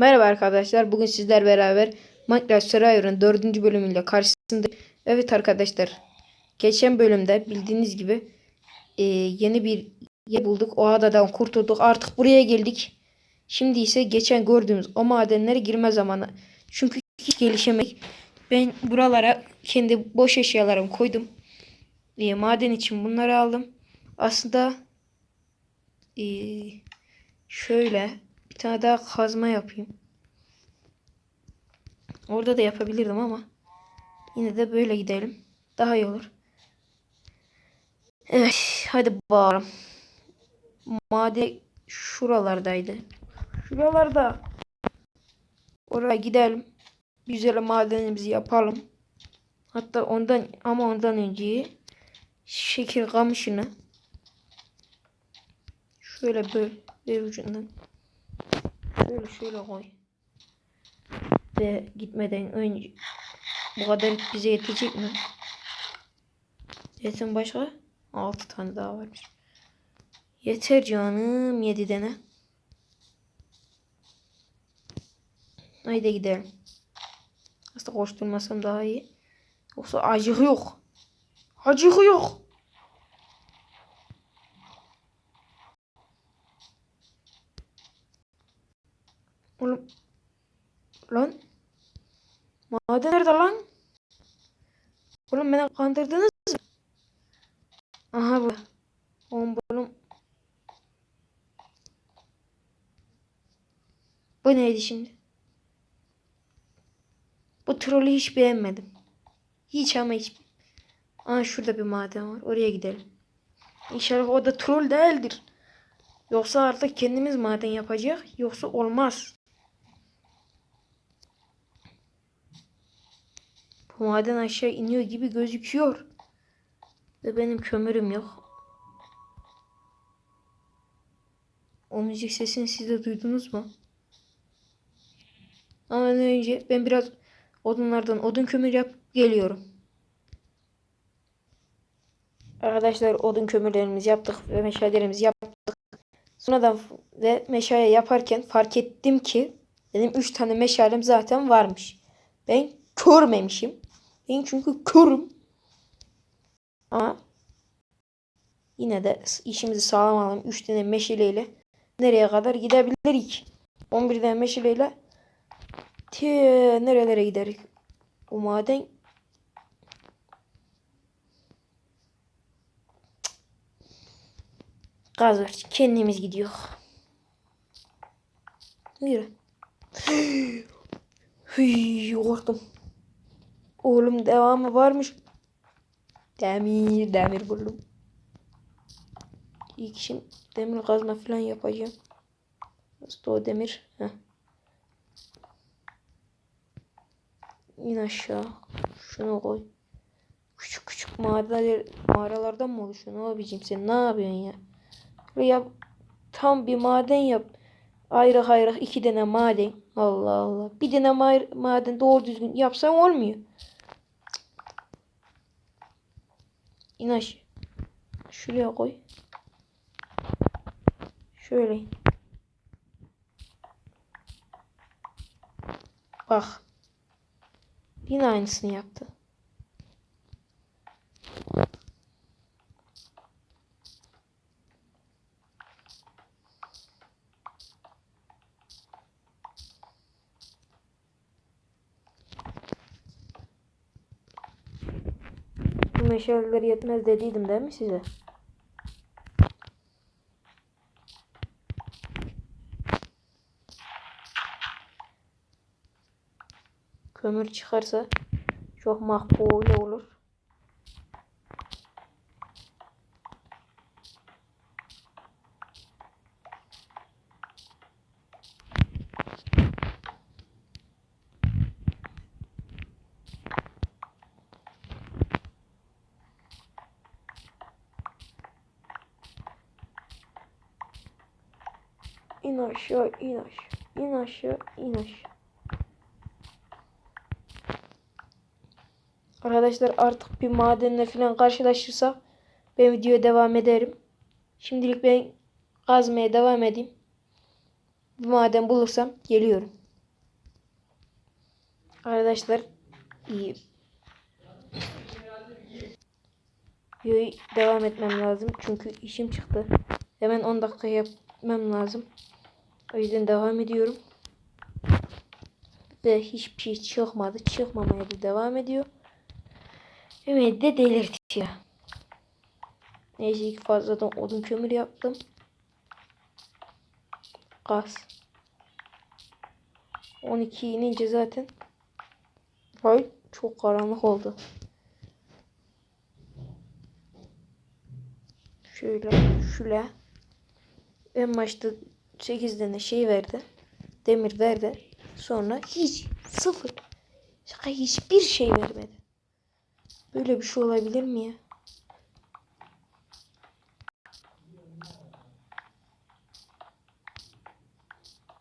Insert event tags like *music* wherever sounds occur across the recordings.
Merhaba arkadaşlar. Bugün sizler beraber Minecraft Survivor'ın 4. bölümüyle karşısında. Evet arkadaşlar. Geçen bölümde bildiğiniz gibi e, yeni bir yer bulduk. O adadan kurtulduk. Artık buraya geldik. Şimdi ise geçen gördüğümüz o madenlere girme zamanı. Çünkü hiç gelişemek. Ben buralara kendi boş eşyalarımı koydum. E, maden için bunları aldım. Aslında e, şöyle tane daha kazma yapayım. Orada da yapabilirdim ama yine de böyle gidelim. Daha iyi olur. Evet, hadi bakalım. Maden şuralardaydı. Şuralarda. Oraya gidelim. Güzel madenimizi yapalım. Hatta ondan ama ondan önce şekil kamışını şöyle böyle ucundan şöyle şöyle koy. Ve gitmeden önce bu kadar bize yetecek mi? Yetin başka? 6 tane daha varmış. Yeter canım 7 tane. Haydi gidelim. Aslında koşturmasam daha iyi. Yoksa acık yok. Acık yok. Oğlum. Lan. Maden nerede lan? Oğlum beni kandırdınız mı? Aha bu. Oğlum oğlum. Bu neydi şimdi? Bu trolü hiç beğenmedim. Hiç ama hiç. Aa şurada bir maden var. Oraya gidelim. İnşallah o da troll değildir. Yoksa artık kendimiz maden yapacak. Yoksa olmaz. Bu maden aşağı iniyor gibi gözüküyor. Ve benim kömürüm yok. O müzik sesini siz de duydunuz mu? Ama önce ben biraz odunlardan odun kömür yap geliyorum. Arkadaşlar odun kömürlerimizi yaptık ve meşalelerimizi yaptık. Sonradan ve meşale yaparken fark ettim ki benim 3 tane meşalem zaten varmış. Ben körmemişim. Ben çünkü körüm. Ama yine de işimizi sağlam alalım. 3 tane meşaleyle nereye kadar gidebiliriz? 11 tane meşaleyle te nerelere gideriz? O maden Gaz ver. Kendimiz gidiyor. Yürü. *gasps* Hıy, korktum. Oğlum devamı varmış. Demir, demir buldum. İlk işim demir kazma falan yapacağım. Nasıl o demir? Heh. İn aşağı. Şunu koy. Küçük küçük mağaralar, mağaralardan mı oluşuyor? Ne yapacağım sen? Ne yapıyorsun ya? Buraya tam bir maden yap. Ayrı ayrı iki tane maden. Allah Allah. Bir tane ma maden doğru düzgün yapsan olmuyor. İn aşağı. Şuraya koy. Şöyle. Bak. Yine aynısını yaptı. Bu meşaleler yetmez dediydim değil mi size? Kömür çıkarsa çok makbule olur. İn aşağı, in aşağı, in aşağı, in aşağı. Arkadaşlar artık bir madenle falan karşılaşırsak ben videoya devam ederim. Şimdilik ben kazmaya devam edeyim. Bir maden bulursam geliyorum. Arkadaşlar iyi. Videoyu devam etmem lazım. Çünkü işim çıktı. Hemen 10 dakika yapmam lazım. O yüzden devam ediyorum. Ve hiçbir şey çıkmadı. Çıkmamaya da devam ediyor. Evet de delirtiyor. Neyse ki fazladan odun kömür yaptım. Gaz. 12 inince zaten Ay çok karanlık oldu. Şöyle şöyle. En başta 8 tane şey verdi. Demir verdi. Sonra hiç sıfır. Şaka hiçbir şey vermedi. Böyle bir şey olabilir mi ya?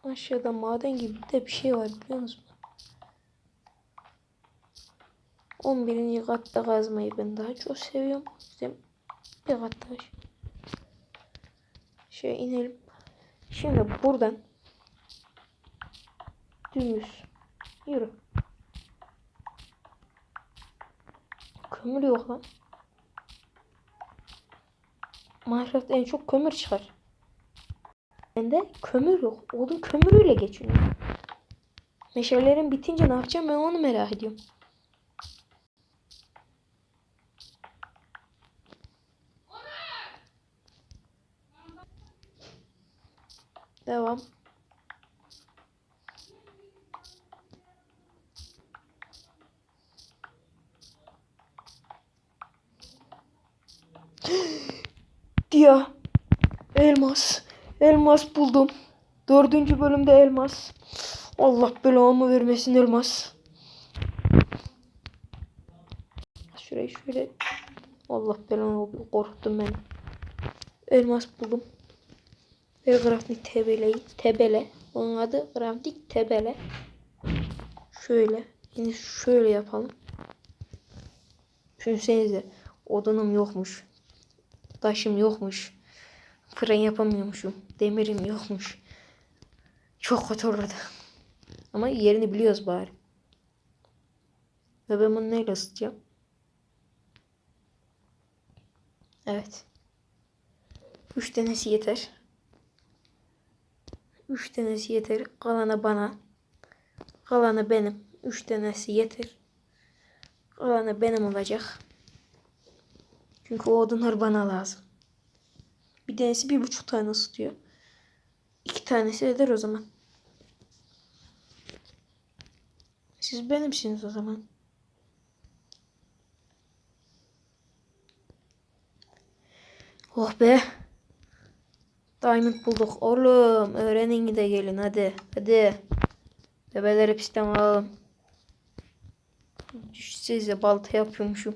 Aşağıda maden gibi de bir şey var biliyor musun? 11. katta kazmayı ben daha çok seviyorum. İşte bir kat daha şey. İnelim. Şimdi buradan dümdüz yürü. Kömür yok lan. Minecraft en çok kömür çıkar. Bende kömür yok. Odun kömürüyle geçiyor. Meşalelerim bitince ne yapacağım ben onu merak ediyorum. Devam. *gasps* Diya. Elmas. Elmas buldum. Dördüncü bölümde elmas. Allah belamı vermesin elmas. Şurayı şöyle. Allah belanı korkuttum beni. Elmas buldum. Ver grafik tebeleyi. Tebele. Onun adı grafik tebele. Şöyle. Yine şöyle yapalım. Düşünsenize. Odunum yokmuş. Taşım yokmuş. Fırın yapamıyormuşum. Demirim yokmuş. Çok kötü olurdu. Ama yerini biliyoruz bari. Ve ben bunu neyle ısıtacağım? Evet. Üç tanesi yeter. Üç tanesi yeter. Kalanı bana. Kalanı benim. Üç tanesi yeter. Kalanı benim olacak. Çünkü o odunlar bana lazım. Bir tanesi bir buçuk tane ısıtıyor. İki tanesi eder o zaman. Siz benimsiniz o zaman. Oh be. Diamond bulduk. Oğlum öğrenin de gelin hadi. Hadi. Bebeleri pistten alalım. Size balta yapıyormuşum.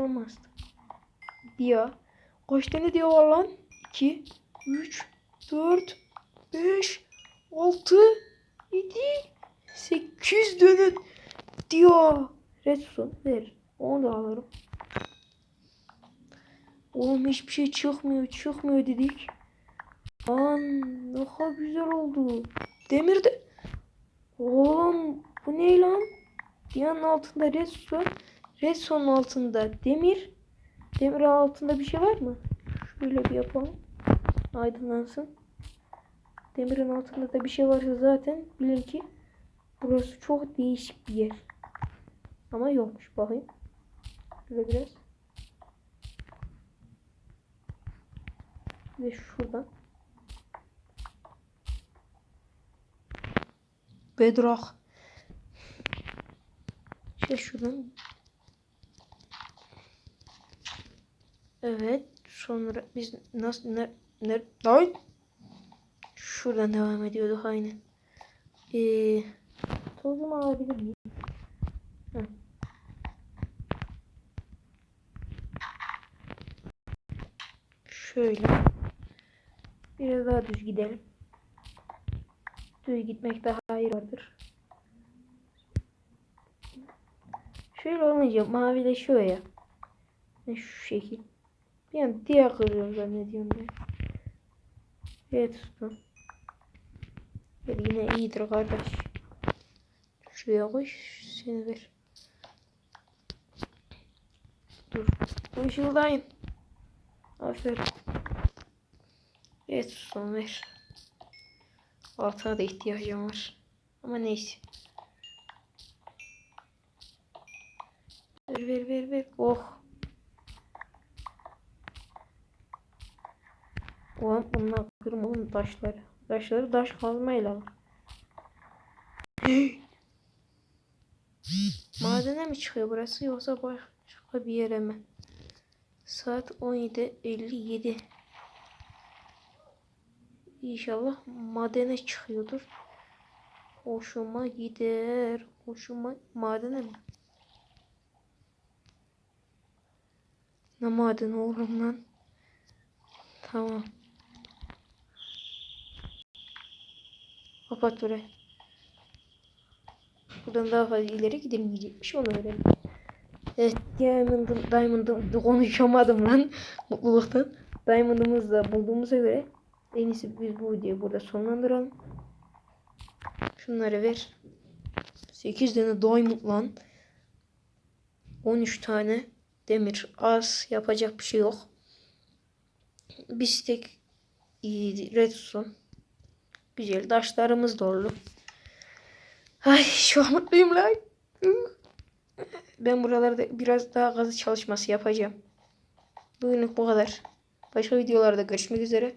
Olmaz. Diyor. Kaç tane diyor var lan? 2, 3, 4, 5, 6, 7, 8 tane diyor. Redstone ver. Onu da alırım. Oğlum hiçbir şey çıkmıyor çıkmıyor dedik. An kadar güzel oldu. Demir de. Oğlum bu ne lan? Dünyanın altında redstone. Redstone'un altında demir. Demir altında bir şey var mı? Şöyle bir yapalım. Aydınlansın. Demirin altında da bir şey varsa zaten bilin ki burası çok değişik bir yer. Ama yokmuş bakayım. Şöyle biraz. Ve şuradan. Bedrock. İşte şuradan. Evet. Sonra biz nasıl ne ne Ay! Şuradan devam ediyorduk aynen. Ee, tozumu alabilir miyim? Heh. Şöyle. Biraz daha düz gidelim. Düz gitmekte hayır vardır. Şöyle olunca mavileşiyor ya. Ne şu şekil. Bir an diğer kırıyorum zannediyorum ben. Evet. Böyle yine iyidir kardeş. Şuraya koy. Seni ver. Dur. Işıldayın. Aferin. Evet son ver. Altına da ihtiyacım var. Ama neyse. Ver ver ver ver. Oh. Ulan bunlar kırma oğlum taşları. Taşları taş kazmayla. *gasps* Madene mi çıkıyor burası yoksa başka bir yere mi? Saat 17.57. İnşallah madene çıkıyordur. Hoşuma gider. Hoşuma madene mi? Ne madeni oğlum lan? Tamam. Kapat burayı. Buradan daha fazla ileri gidilmeyecekmiş onu öğrendim. Evet Diamond'ım, Diamond'ım konuşamadım lan *laughs* mutluluktan. Diamond'ımızı da bulduğumuza göre en iyisi biz bu videoyu burada sonlandıralım. Şunları ver. 8 tane diamond lan. 13 tane demir az yapacak bir şey yok. Bir iyi redstone. Güzel taşlarımız dolu. Ay şu an mutluyum lan. Ben buralarda biraz daha kazı çalışması yapacağım. Bugünlük bu kadar. Başka videolarda görüşmek üzere.